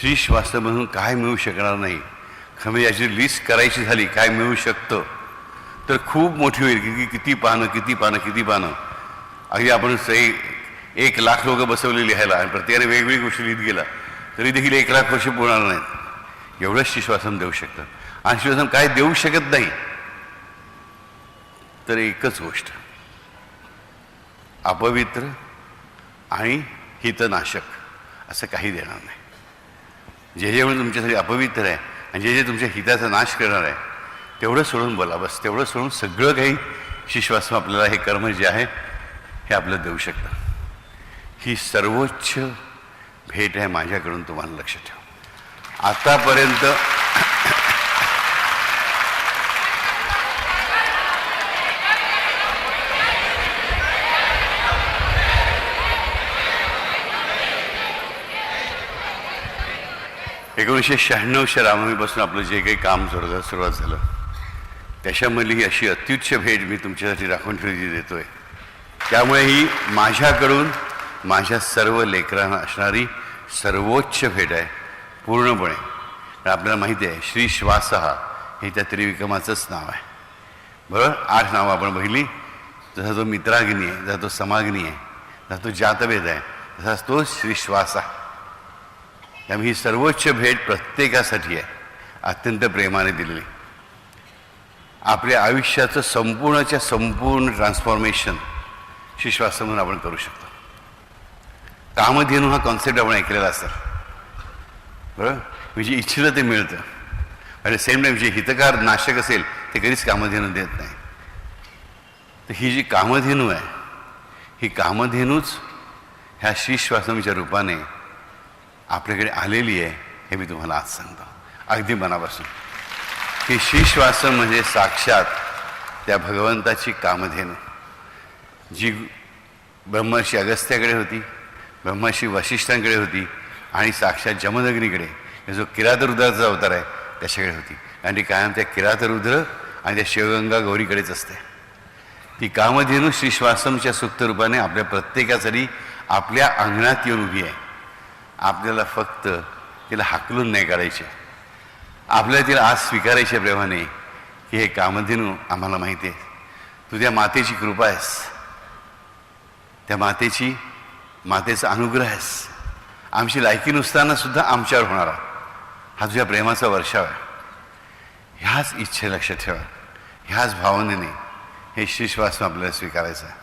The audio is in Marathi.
श्री म्हणून काय मिळू शकणार नाही. खमे म्हणजे याची लिस्ट करायची झाली काय मिळू शकतं? तर खूप मोठी होईल की किती पानं किती पानं किती पानं. अगदी आपण सही एक लाख लोक बसवले लिहायला आणि प्रत्येकाने वेगवेगळी गोष्टी लिहित गेला तरी देखील एक लाख वर्ष पुरणार नाहीत. एवढंच श्रीश्वासन देऊ शकतं. आणि श्रीश्वासन काय देऊ शकत नाही? तर एकच गोष्ट. अपवित्र आणि हितनाशक असं काही देणार नाही. जे जे म्हणजे तुमच्यासाठी अपवित्र आहे आणि जे जे तुमच्या हिताचा नाश करणार आहे तेवढं सोडून बोला. बस तेवढं सोडून सगळं काही शिश्वासम आपल्याला हे कर्म जे आहे हे आपलं देऊ शकतं. ही सर्वोच्च भेट आहे माझ्याकडून तुम्हाला लक्ष ठेवा. आतापर्यंत एकोणीसशे शहाण्णवच्या रामनवमीपासून आपलं जे काही काम जोरदार सुरुवात झालं त्याच्यामधली ही अशी अत्युच्च भेट मी तुमच्यासाठी राखून ठेवली देतो आहे त्यामुळे ही माझ्याकडून माझ्या सर्व लेकरांना असणारी सर्वोच्च भेट आहे पूर्णपणे. आपल्याला माहिती आहे श्री श्वास हा हे त्या त्रिविक्रमाचंच नाव आहे. बरोबर आठ नावं आपण बघितली. जसा तो मित्राग्नी आहे जसा तो समाग्नी आहे जसा तो जातभेद आहे तसाच तो श्री श्वास. आहे त्यामुळे ही सर्वोच्च भेट प्रत्येकासाठी आहे. अत्यंत प्रेमाने दिलेली. आपल्या आयुष्याचं संपूर्णच्या संपूर्ण ट्रान्सफॉर्मेशन शिश्वास म्हणून आपण करू शकतो. कामधेनू हा कॉन्सेप्ट आपण ऐकलेला असेल बरोबर म्हणजे इच्छिलं ते मिळतं. आणि सेम टाईम जे हितकार नाशक असेल ते कधीच कामधेनू देत नाही. तर ही जी कामधेनू आहे ही कामधेनूच ह्या श्रीश्वासमीच्या रूपाने आपल्याकडे आलेली आहे हे मी तुम्हाला आज सांगतो. अगदी मनापासून. की श्रीश्वासन म्हणजे साक्षात त्या भगवंताची कामधेनू. जी ब्रह्मर्षी अगस्त्याकडे होती ब्रह्मर्षी वशिष्ठांकडे होती आणि साक्षात जमदग्नीकडे हे जो किरातरुद्राचा अवतार आहे त्याच्याकडे होती. आणि ती कायम त्या किरातरुद्र आणि त्या शिवगंगा गौरीकडेच असते. ती कामधेनू श्रीश्वासमच्या सुप्त रूपाने आपल्या प्रत्येकासाठी आपल्या अंगणात येऊन उभी आहे. आपल्याला फक्त तिला हाकलून नाही काढायचे. आपल्याला तिला आज स्वीकारायच्या प्रेमाने की हे कामधेनू आम्हाला माहिती आहे. तुझ्या मातेची कृपा आहेस. त्या मातेची मातेचा अनुग्रह आहेस. आमची लायकी नुसताना सुद्धा आमच्यावर होणारा हा तुझ्या प्रेमाचा वर्षाव आहे. ह्याच इच्छे लक्षात ठेवा. ह्याच भावनेने हे श्रीश्वास आपल्याला स्वीकारायचं आहे.